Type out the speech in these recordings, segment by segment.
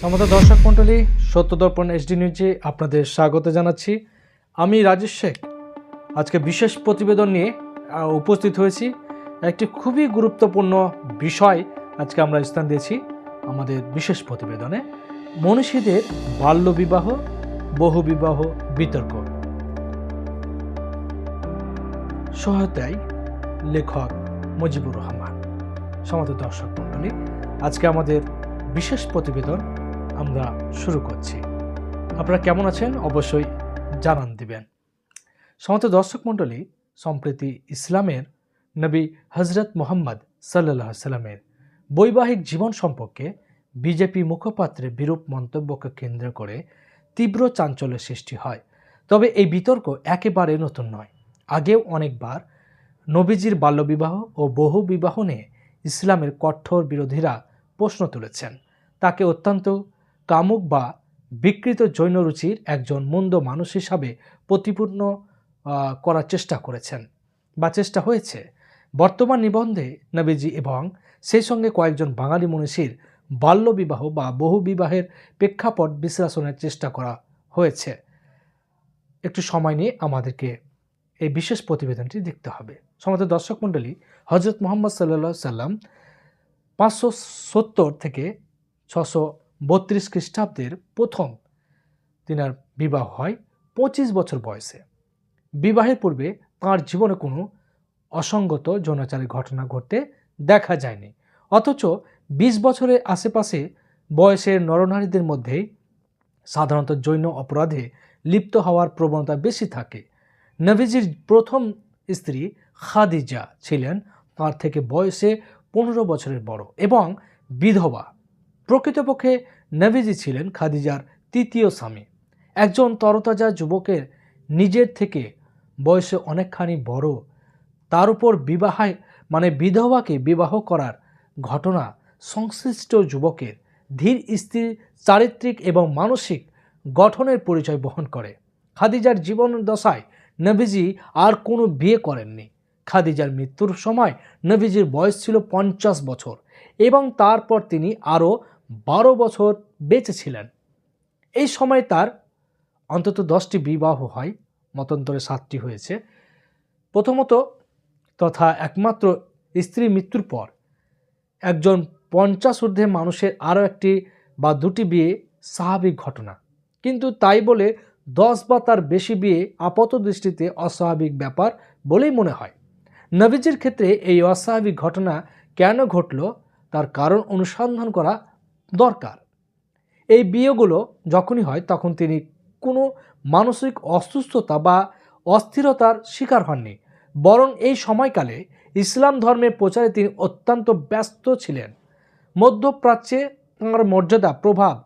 সমত দর্শক মণ্ডলী, সত্যদর্পণ এইচডি নিউজে আপনাদের স্বাগত জানাচ্ছি। আমি রাজেশ শেখ। আজকে বিশেষ প্রতিবেদন নিয়ে উপস্থিত হয়েছি। একটি খুবই গুরুত্বপূর্ণ বিষয় আজকে আমরা স্থান দিয়েছি আমাদের বিশেষ প্রতিবেদনে। মনীষীদের বাল্যবিবাহ, বহুবিবাহ, বিতর্ক। সহায়তায় লেখক মুজিবুর রহমান। সমাত দর্শক মণ্ডলী, আজকে আমাদের বিশেষ প্রতিবেদন আমরা শুরু করছি। আপনারা কেমন আছেন? অবশ্যই জানান দিবেন। সমস্ত দর্শক মণ্ডলী, সম্প্রতি ইসলামের নবী হজরত মোহাম্মদ সাল্লাহ সাল্লামের বৈবাহিক জীবন সম্পর্কে বিজেপি মুখপাত্রের বিরূপ মন্তব্যকে কেন্দ্র করে তীব্র চাঞ্চল্যের সৃষ্টি হয়। তবে এই বিতর্ক একেবারে নতুন নয়। আগেও অনেকবার নবীজির বাল্যবিবাহ ও বহু বিবাহ নিয়ে ইসলামের কঠোর বিরোধীরা প্রশ্ন তুলেছেন। তাকে অত্যন্ত কামুক বা বিকৃত জৈন রুচির একজন মন্দ মানুষ হিসাবে প্রতিপূর্ণ করার চেষ্টা করেছেন বা চেষ্টা হয়েছে। বর্তমান নিবন্ধে নবীজি এবং সেই সঙ্গে কয়েকজন বাঙালি মনীষীর বাল্যবিবাহ বা বহু বিবাহের প্রেক্ষাপট বিশ্লেষণের চেষ্টা করা হয়েছে। একটু সময় নিয়ে আমাদেরকে এই বিশেষ প্রতিবেদনটি দেখতে হবে। সমাজ দর্শক মণ্ডলী হজরত মোহাম্মদ সাল্লা সাল্লাম পাঁচশো সত্তর থেকে ছশো বত্রিশ খ্রিস্টাব্দের প্রথম তিনার বিবাহ হয় পঁচিশ বছর বয়সে। বিবাহের পূর্বে তাঁর জীবনে কোনো অসঙ্গত যৌনাচারের ঘটনা ঘটতে দেখা যায়নি। অথচ বিশ বছরের আশেপাশে বয়সের নরনারীদের মধ্যেই সাধারণত জৈন অপরাধে লিপ্ত হওয়ার প্রবণতা বেশি থাকে। নবীজির প্রথম স্ত্রী খাদিজা ছিলেন, তার থেকে বয়সে পনেরো বছরের বড় এবং বিধবা। প্রকৃতপক্ষে নবীজি ছিলেন খাদিজার তৃতীয় স্বামী। একজন তরতাজা যুবকের নিজের থেকে বয়সে অনেকখানি বড়, তার উপর বিবাহায় মানে বিধবাকে বিবাহ করার ঘটনা সংশ্লিষ্ট যুবকের ধীর স্থির, চারিত্রিক এবং মানসিক গঠনের পরিচয় বহন করে। খাদিজার জীবন দশায় নবীজি আর কোনো বিয়ে করেননি। খাদিজার মৃত্যুর সময় নবীজির বয়স ছিল পঞ্চাশ বছর এবং তারপর তিনি আরও বারো বছর বেঁচে ছিলেন। এই সময় তার অন্তত দশটি বিবাহ হয়, মতান্তরে সাতটি হয়েছে। প্রথমত তথা একমাত্র স্ত্রী মৃত্যুর পর একজন পঞ্চাশ ঊর্ধ্বে মানুষের আরও একটি বা দুটি বিয়ে স্বাভাবিক ঘটনা। কিন্তু তাই বলে দশ বা তার বেশি বিয়ে আপাত দৃষ্টিতে অস্বাভাবিক ব্যাপার বলেই মনে হয়। নবীজির ক্ষেত্রে এই অস্বাভাবিক ঘটনা কেন ঘটল, তার কারণ অনুসন্ধান করা দরকার। এই বিয়েগুলো যখনই হয় তখন তিনি কোনো মানসিক অসুস্থতা বা অস্থিরতার শিকার হননি। বরং এই সময়কালে ইসলাম ধর্মের প্রচারে তিনি অত্যন্ত ব্যস্ত ছিলেন। মধ্যপ্রাচ্যে তাঁর মর্যাদা, প্রভাব,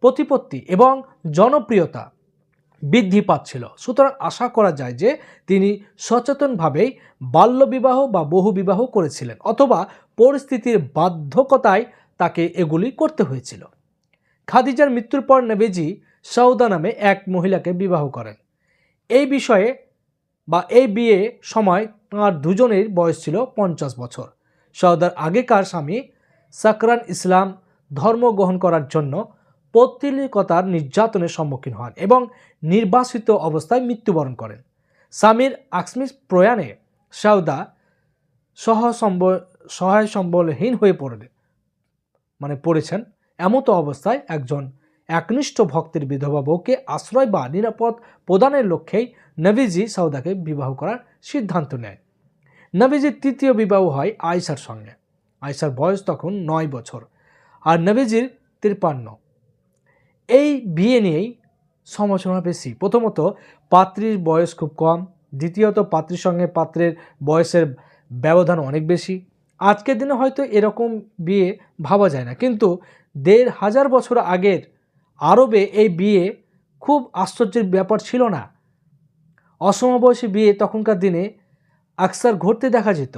প্রতিপত্তি এবং জনপ্রিয়তা বৃদ্ধি পাচ্ছিল। সুতরাং আশা করা যায় যে তিনি সচেতনভাবেই বাল্যবিবাহ বা বহুবিবাহ করেছিলেন অথবা পরিস্থিতির বাধ্যকতায় তাকে এগুলি করতে হয়েছিল। খাদিজার মৃত্যুর পর নবীজি সৌদা নামে এক মহিলাকে বিবাহ করেন। এই বিষয়ে বা এই বিয়ে সময় তাঁর দুজনের বয়স ছিল পঞ্চাশ বছর। সৌদার আগেকার স্বামী সাকরান ইসলাম ধর্ম গ্রহণ করার জন্য পৌত্তলিকতার নির্যাতনের সম্মুখীন হন এবং নির্বাসিত অবস্থায় মৃত্যুবরণ করেন। স্বামীর আকস্মিক প্রয়াণে সাউদা সহ সহায় সম্বলহীন হয়ে পড়ে মানে পড়েছেন, এমতো অবস্থায় একজন একনিষ্ঠ ভক্তের বিধবা বউকে আশ্রয় বা নিরাপদ প্রদানের লক্ষ্যেই নবীজি সাউদাকে বিবাহ করার সিদ্ধান্ত নেয়। নবীজির তৃতীয় বিবাহ হয় আয়সার সঙ্গে। আয়সার বয়স তখন নয় বছর আর নবীজির তিরপান্ন। এই বিয়ে নিয়েই সমালোচনা বেশি। প্রথমত, পাত্রীর বয়স খুব কম। দ্বিতীয়ত, পাত্রীর সঙ্গে পাত্রের বয়সের ব্যবধান অনেক বেশি। আজকের দিনে হয়তো এরকম বিয়ে ভাবা যায় না। কিন্তু দেড় হাজার বছর আগের আরবে এই বিয়ে খুব আশ্চর্যের ব্যাপার ছিল না। অসমবয়সী বিয়ে তখনকার দিনে আকসার ঘটতে দেখা যেত।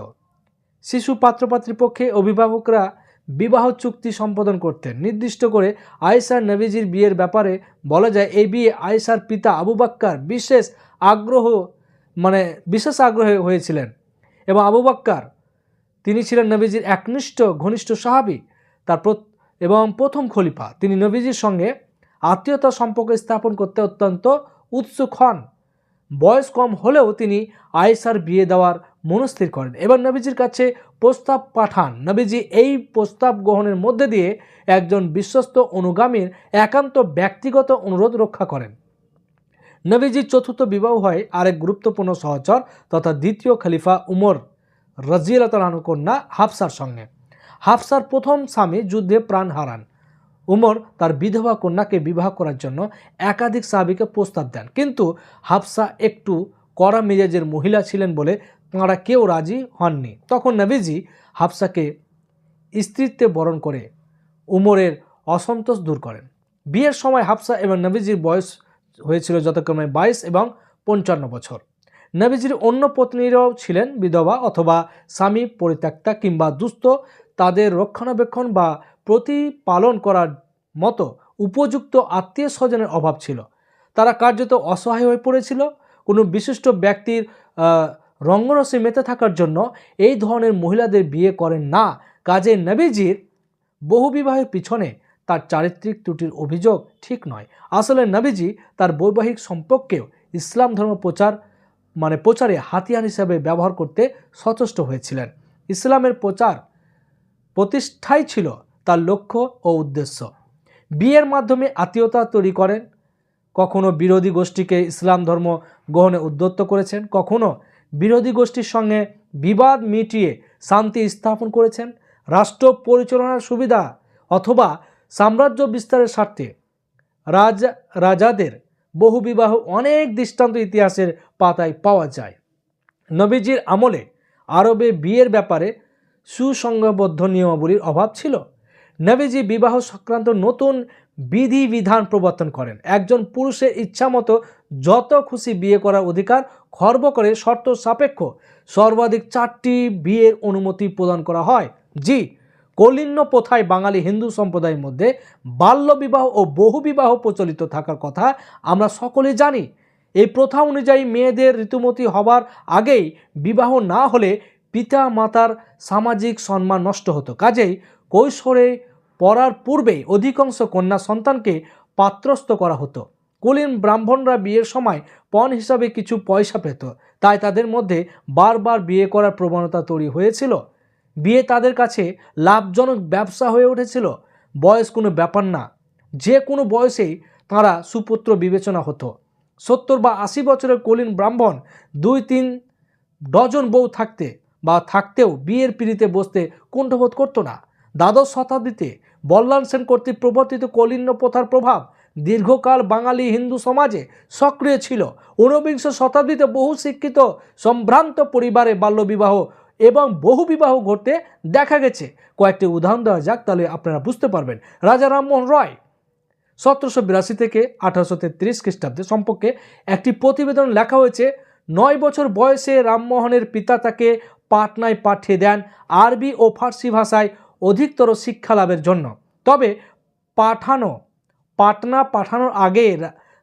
শিশু পাত্রপাত্রীর পক্ষে অভিভাবকরা বিবাহ চুক্তি সম্পাদন করতেন। নির্দিষ্ট করে আয়েশার নবীজির বিয়ের ব্যাপারে বলা যায়, এই বিয়ে আয়েশার পিতা আবু বাক্কার বিশেষ আগ্রহ মানে বিশেষ আগ্রহে হয়েছিলেন এবং আবু বাক্কার তিনি ছিলেন নবীজির একনিষ্ঠ, ঘনিষ্ঠ সাহাবি, তার এবং প্রথম খলিফা। তিনি নবীজির সঙ্গে আত্মীয়তা সম্পর্ক স্থাপন করতে অত্যন্ত উৎসুক হন। বয়স কম হলেও তিনি আয়েশার বিয়ে দেওয়ার মনস্থির করেন। এবার নবীজির কাছে প্রস্তাব পাঠান। নবীজি এই প্রস্তাব গ্রহণের মধ্যে দিয়ে একজন বিশ্বস্ত অনুগামীর একান্ত ব্যক্তিগত অনুরোধ রক্ষা করেন। নবীজির চতুর্থ বিবাহ হয় আরেক গুরুত্বপূর্ণ সহচর তথা দ্বিতীয় খলিফা উমর। রাজিয়ালতালানু কন্যা হাফসার সঙ্গে। হাফসার প্রথম স্বামী যুদ্ধে প্রাণ হারান। উমর তার বিধবা কন্যাকে বিবাহ করার জন্য একাধিক সাহাবিকে প্রস্তাব দেন। কিন্তু হাফসা একটু কড়া মেজাজের মহিলা ছিলেন বলে তাঁরা কেউ রাজি হননি। তখন নবীজি হাফসাকে স্ত্রীত্বে বরণ করে উমরের অসন্তোষ দূর করেন। বিয়ের সময় হাফসা এবং নবীজির বয়স হয়েছিল যথাক্রমে বাইশ এবং পঞ্চান্ন বছর। নবীজির অন্য পত্নীরাও ছিলেন বিধবা অথবা স্বামী পরিত্যক্তা কিংবা দুস্থ। তাদের রক্ষণাবেক্ষণ বা প্রতিপালন করার মতো উপযুক্ত আত্মীয় স্বজনের অভাব ছিল। তারা কার্যত অসহায় হয়ে পড়েছিল। কোনো বিশিষ্ট ব্যক্তির রঙ্গরসে মেতে থাকার জন্য এই ধরনের মহিলাদের বিয়ে করেন না। কাজে নবীজির বহু বিবাহের পিছনে তার চারিত্রিক ত্রুটির অভিযোগ ঠিক নয়। আসলে নবীজি তার বৈবাহিক সম্পর্কেও ইসলাম ধর্ম প্রচার মানে প্রচারে হাতিয়ার হিসাবে ব্যবহার করতে সচেষ্ট হয়েছিলেন। ইসলামের প্রচার প্রতিষ্ঠাই ছিল তার লক্ষ্য ও উদ্দেশ্য। বিয়ের মাধ্যমে আত্মীয়তা তৈরি করেন, কখনো বিরোধী গোষ্ঠীকে ইসলাম ধর্ম গ্রহণে উদ্যত্ত করেছেন, কখনো বিরোধী গোষ্ঠীর সঙ্গে বিবাদ মিটিয়ে শান্তি স্থাপন করেছেন, রাষ্ট্র পরিচালনার সুবিধা অথবা সাম্রাজ্য বিস্তারের স্বার্থে। রাজা, রাজাদের বহু বিবাহ অনেক দৃষ্টান্ত ইতিহাসের পাতায় পাওয়া যায়। নবীজির আমলে আরবে বিয়ের ব্যাপারে সুসংঘবদ্ধ নিয়মাবলীর অভাব ছিল। নবীজি বিবাহ সংক্রান্ত নতুন বিধিবিধান প্রবর্তন করেন। একজন পুরুষের ইচ্ছামতো যত খুশি বিয়ে করার অধিকার খর্ব করে শর্ত সাপেক্ষ সর্বাধিক চারটি বিয়ের অনুমতি প্রদান করা হয়। জি কলিন্য প্রথায় বাঙালি হিন্দু সম্প্রদায়ের মধ্যে বাল্যবিবাহ ও বহুবিবাহ প্রচলিত থাকার কথা আমরা সকলে জানি। এই প্রথা অনুযায়ী মেয়েদের ঋতুমতি হবার আগেই বিবাহ না হলে পিতা মাতার সামাজিক সম্মান নষ্ট হতো। কাজেই কৈশোরে পড়ার পূর্বে অধিকাংশ কন্যা সন্তানকে পাত্রস্থ করা হতো। কুলীন ব্রাহ্মণরা বিয়ের সময় পণ হিসাবে কিছু পয়সা পেত। তাই তাদের মধ্যে বারবার বিয়ে করার প্রবণতা তৈরি হয়েছিল। বিয়ে তাদের কাছে লাভজনক ব্যবসা হয়ে উঠেছিল। বয়স কোনো ব্যাপার না। যে কোনো বয়সেই তাঁরা সুপুত্র বিবেচনা হতো। সত্তর বা আশি বছরের কলিন ব্রাহ্মণ দুই তিন ডজন বউ থাকতে বা থাকতেও বিয়ের পিড়িতে বসতে কুণ্ঠবোধ করতো না। দ্বাদশ শতাব্দীতে বল্লাল সেন কর্তৃক প্রবর্তিত কলিন্য প্রথার প্রভাব দীর্ঘকাল বাঙালি হিন্দু সমাজে সক্রিয় ছিল। ঊনবিংশ শতাব্দীতে বহু শিক্ষিত, সম্ভ্রান্ত পরিবারে বাল্যবিবাহ এবং বহু বিবাহ ঘটতে দেখা গেছে। কয়েকটি উদাহরণ দেওয়া যাক, তাহলে আপনারা বুঝতে পারবেন। রাজা রামমোহন রয় সতেরোশো বিরাশি থেকে আঠারোশো তেত্রিশ খ্রিস্টাব্দে সম্পর্কে একটি প্রতিবেদন লেখা হয়েছে, নয় বছর বয়সে রামমোহনের পিতা তাকে পাটনায় পাঠিয়ে দেন আরবি ও ফার্সি ভাষায় অধিকতর শিক্ষা লাভের জন্য। তবে পাঠানো, পাটনা পাঠানোর আগে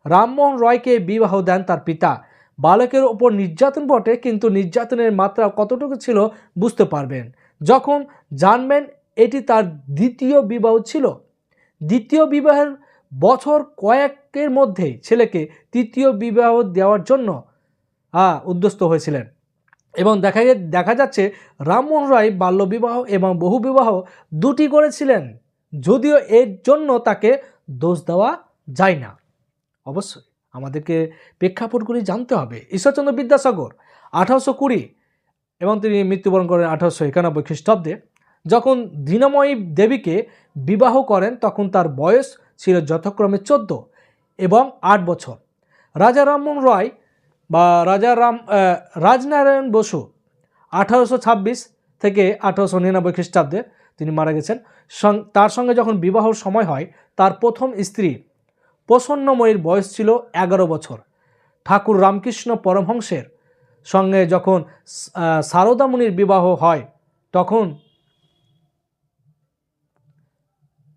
রামমোহন রয়কে বিবাহ দেন তার পিতা। বালকের ওপর নির্যাতন বটে, কিন্তু নির্যাতনের মাত্রা কতটুকু ছিল বুঝতে পারবেন। যখন জানবেন এটি তার দ্বিতীয় বিবাহ ছিল, দ্বিতীয় বিবাহের বছর কয়েকের মধ্যেই ছেলেকে তৃতীয় বিবাহ দেওয়ার জন্য উদ্যস্ত হয়েছিলেন। এবং দেখা দেখা যাচ্ছে রামমোহন রায় বাল্যবিবাহ এবং বহুবিবাহ দুটি করেছিলেন, যদিও এর জন্য তাকে দোষ দেওয়া যায় না। অবশ্যই। আমাদেরকে প্রেক্ষাপটগুলি জানতে হবে। ঈশ্বরচন্দ্র বিদ্যাসাগর আঠারোশো কুড়ি এবং তিনি মৃত্যুবরণ করেন আঠারোশো একানব্বই খ্রিস্টাব্দে, যখন দীনময়ী দেবীকে বিবাহ করেন, তখন তার বয়স ছিল যথাক্রমে চোদ্দ এবং আট বছর। রাজা রামমোহন রায় বা রাজা রাম রাজনারায়ণ বসু আঠারোশো ছাব্বিশ থেকে আঠারোশো নিরানব্বই খ্রিস্টাব্দে তিনি মারা গেছেন। তার সঙ্গে যখন বিবাহর সময় হয়, তার প্রথম স্ত্রী প্রসন্নময়ীর বয়স ছিল এগারো বছর। ঠাকুর রামকৃষ্ণ পরমহংসের সঙ্গে যখন আহ, সারদা মুনির বিবাহ হয় তখন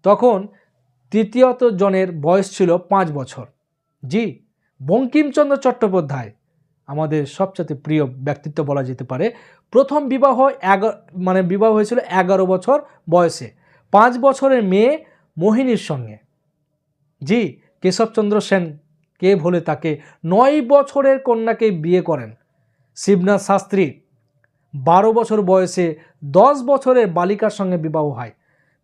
তখন তৃতীয়ত জনের বয়স ছিল পাঁচ বছর। জি বঙ্কিমচন্দ্র চট্টোপাধ্যায় আমাদের সবচেয়ে প্রিয় ব্যক্তিত্ব বলা যেতে পারে প্রথম বিবাহ এগারো মানে বিবাহ হয়েছিল এগারো বছর বয়সে। পাঁচ বছরের মেয়ে মোহিনীর সঙ্গে। জি কেশবচন্দ্র সেন কে ভুলে তাকে নয় বছরের কন্যাকে বিয়ে করেন? শিবনাথ শাস্ত্রী, বারো বছর বয়সে দশ বছরের বালিকার সঙ্গে বিবাহ হয়।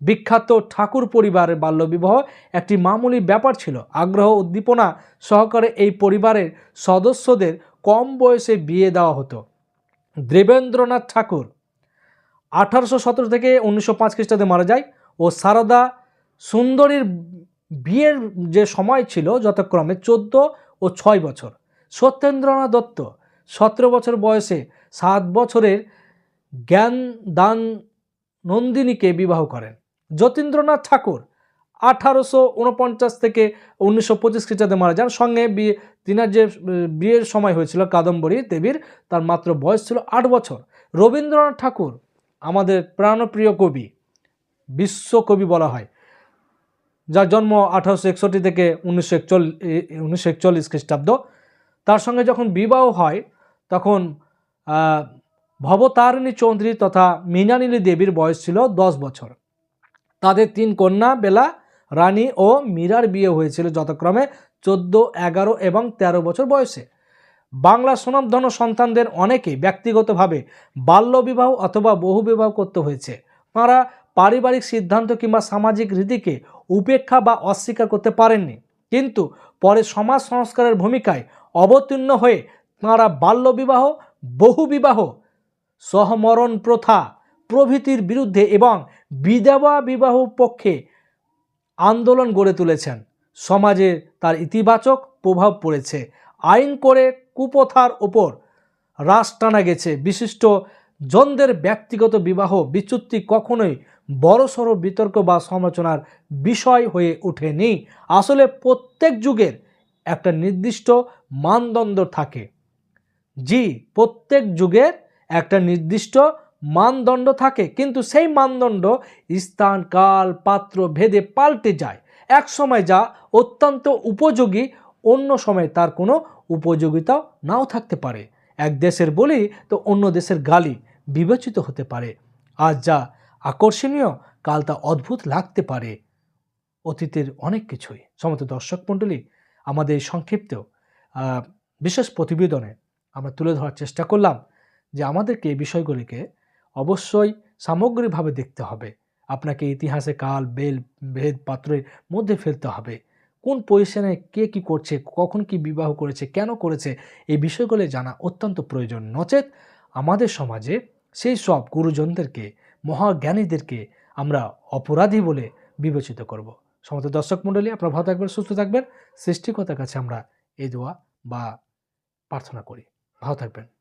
বিখ্যাত ঠাকুর পরিবারের বাল্যবিবাহ একটি মামুলি ব্যাপার ছিল। আগ্রহ, উদ্দীপনা সহকারে এই পরিবারের সদস্যদের কম বয়সে বিয়ে দেওয়া হতো। দেবেন্দ্রনাথ ঠাকুর আঠারোশো সতেরো থেকে উনিশশো পাঁচ খ্রিস্টাব্দে মারা যায় ও সারদা সুন্দরীর বিয়ের যে সময় ছিল যথাক্রমে চোদ্দ ও ছয় বছর। সত্যেন্দ্রনাথ দত্ত সতেরো বছর বয়সে সাত বছরের জ্ঞান দান নন্দিনীকে বিবাহ করেন। যতীন্দ্রনাথ ঠাকুর আঠারোশো উনপঞ্চাশ থেকে উনিশশো পঁচিশ খ্রিস্টাব্দে মারা যান। সঙ্গে বিয়ে তিনার যে বিয়ের সময় হয়েছিল কাদম্বরী দেবীর, তার মাত্র বয়স ছিল আট বছর। রবীন্দ্রনাথ ঠাকুর আমাদের প্রাণপ্রিয় কবি বিশ্বকবি বলা হয়। যার জন্ম আঠারোশো একষট্টি থেকে উনিশশো একচল্লিশ উনিশশো একচল্লিশ খ্রিস্টাব্দ। তার সঙ্গে যখন বিবাহ হয়, তখন ভবতারিণী চৌধুরী তথা মীনানীলী দেবীর বয়স ছিল দশ বছর। তাদের তিন কন্যা বেলা, রানী ও মীরার বিয়ে হয়েছিল যথাক্রমে চোদ্দ, এগারো এবং ১৩ বছর বয়সে। বাংলা সুনামধন্য সন্তানদের অনেকেই ব্যক্তিগতভাবে বাল্যবিবাহ অথবা বহুবিবাহ করতে হয়েছে। তাঁরা পারিবারিক সিদ্ধান্ত কিংবা সামাজিক রীতিকে উপেক্ষা বা অস্বীকার করতে পারেননি। কিন্তু পরে সমাজ সংস্কারের ভূমিকায় অবতীর্ণ হয়ে তাঁরা বাল্যবিবাহ, বহুবিবাহ, সহমরণ প্রথা, প্রভৃতির বিরুদ্ধে এবং বিধবা বিবাহ পক্ষে আন্দোলন গড়ে তুলেছেন। সমাজে তার ইতিবাচক প্রভাব পড়েছে। আইন করে কুপথার ওপর রাশ টানা গেছে। বিশিষ্ট জনদের ব্যক্তিগত বিবাহ, বিচ্যুতি কখনোই বড়সড় বিতর্ক বা সমালোচনার বিষয় হয়ে ওঠেনি। আসলে প্রত্যেক যুগের একটা নির্দিষ্ট মানদণ্ড থাকে। জি, প্রত্যেক যুগের একটা নির্দিষ্ট মানদণ্ড থাকে, কিন্তু সেই মানদণ্ড স্থান, কাল, পাত্র, ভেদে পাল্টে যায়। এক সময় যা অত্যন্ত উপযোগী, অন্য সময় তার কোনো উপযোগিতাও নাও থাকতে পারে। এক দেশের বলি তো অন্য দেশের গালি। বিবেচিত হতে পারে। আজ যা আকর্ষণীয়, কাল তা অদ্ভুত লাগতে পারে। অতীতের অনেক কিছুই। সমস্ত দর্শক মণ্ডলী, আমাদের সংক্ষিপ্ত বিশেষ প্রতিবেদনে আমরা তুলে ধরার চেষ্টা করলাম যে আমাদেরকে এই বিষয়গুলিকে অবশ্যই সামগ্রিকভাবে দেখতে হবে। আপনাকে ইতিহাসে কাল, বেল, ভেদ, পাত্রের মধ্যে ফেলতে হবে। কোন পজিশনে কে কি করছে, কখন কি বিবাহ করেছে, কেন করেছে, এই বিষয়গুলি জানা অত্যন্ত প্রয়োজন। নচেত আমাদের সমাজে সেই সব গুরুজনদেরকে, মহাজ্ঞানীদেরকে আমরা অপরাধী বলে বিবেচিত করব। সমস্ত দর্শক মণ্ডলী, আপনারা ভালো থাকবেন, সুস্থ থাকবেন। সৃষ্টিকতার কাছে আমরা এ দোয়া বা প্রার্থনা করি। ভালো থাকবেন।